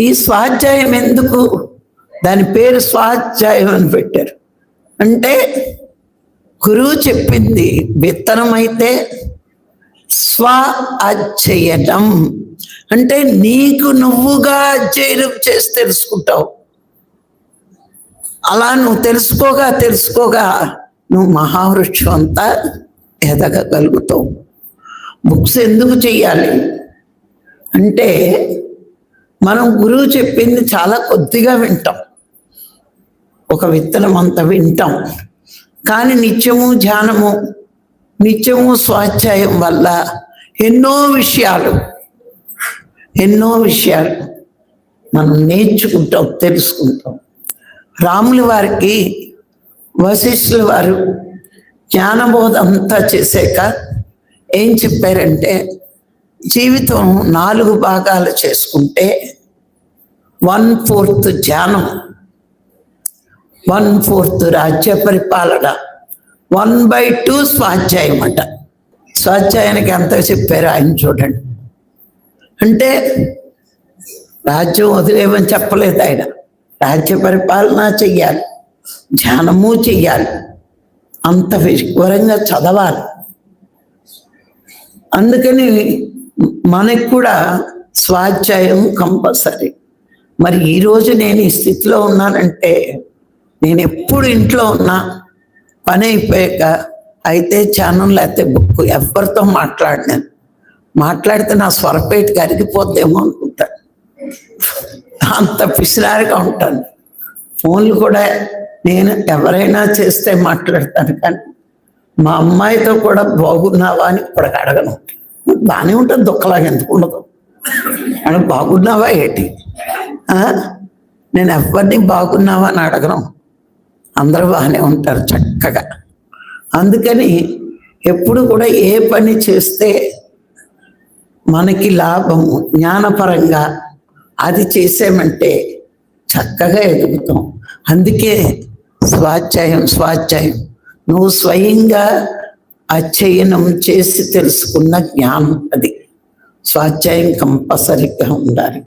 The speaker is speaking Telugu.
ఈ స్వాధ్యాయం ఎందుకు? దాని పేరు స్వాధ్యాయం అని పెట్టారు. అంటే గురువు చెప్పింది విత్తనం అయితే స్వ అధ్యయనం అంటే నీకు నువ్వుగా అధ్యయనం చేసి తెలుసుకుంటావు. అలా నువ్వు తెలుసుకోగా తెలుసుకోగా నువ్వు మహావృక్షం అంతా ఎదగగలుగుతావు. బుక్స్ ఎందుకు చెయ్యాలి? అంటే మనం గురువు చెప్పింది చాలా కొద్దిగా వింటాం. ఒక విత్తనం అంత వింటాం. కానీ నిత్యము ధ్యానము నిత్యము స్వాధ్యాయం వల్ల ఎన్నో విషయాలు ఎన్నో విషయాలు మనం నేర్చుకుంటాం తెలుసుకుంటాం. రాముల వారికి వశిష్ఠుల వారు జ్ఞానబోధ అంతా చేశాక ఏం చెప్పారంటే జీవితం నాలుగు భాగాలు చేసుకుంటే వన్ ఫోర్త్ ధ్యానం వన్ ఫోర్త్ రాజ్య పరిపాలన వన్ బై టూ స్వాధ్యాయం అంట. స్వాధ్యాయానికి ఎంత చెప్పారు ఆయన చూడండి. అంటే రాజ్యం వదిలేమని చెప్పలేదు ఆయన. రాజ్య పరిపాలన చెయ్యాలి ధ్యానము చెయ్యాలి అంత వివరంగా చదవాలి. అందుకని మనకు కూడా స్వాధ్యాయం కంపల్సరీ. మరి ఈరోజు నేను ఈ స్థితిలో ఉన్నానంటే నేను ఎప్పుడు ఇంట్లో ఉన్నా పని అయిపోయాక అయితే ఛానల్ లేకపోతే బుక్ ఎవరితో మాట్లాడినాను మాట్లాడితే నా స్వరపేట కరిగిపోద్దేమో అనుకుంటాను అంత పిసిరారిగా ఉంటాను. ఫోన్లు కూడా నేను ఎవరైనా చేస్తే మాట్లాడతాను కానీ మా అమ్మాయితో కూడా బాగున్నావా అని ఇప్పటికి అడగను. బాగానే ఉంటుంది దుఃఖలాగా ఎందుకు ఉండదు. అని బాగున్నావా ఏంటి? నేను ఎవరిని బాగున్నావా అని అడగను. అందరూ బాగానే ఉంటారు చక్కగా. అందుకని ఎప్పుడు కూడా ఏ పని చేస్తే మనకి లాభము జ్ఞానపరంగా అది చేసామంటే చక్కగా ఎదుగుతాం. అందుకే స్వాధ్యాయం స్వాధ్యాయం. నువ్వు స్వయంగా అధ్యయనం చేసి తెలుసుకున్న జ్ఞానం అది. స్వాధ్యాయం కంపల్సరిగా ఉండాలి.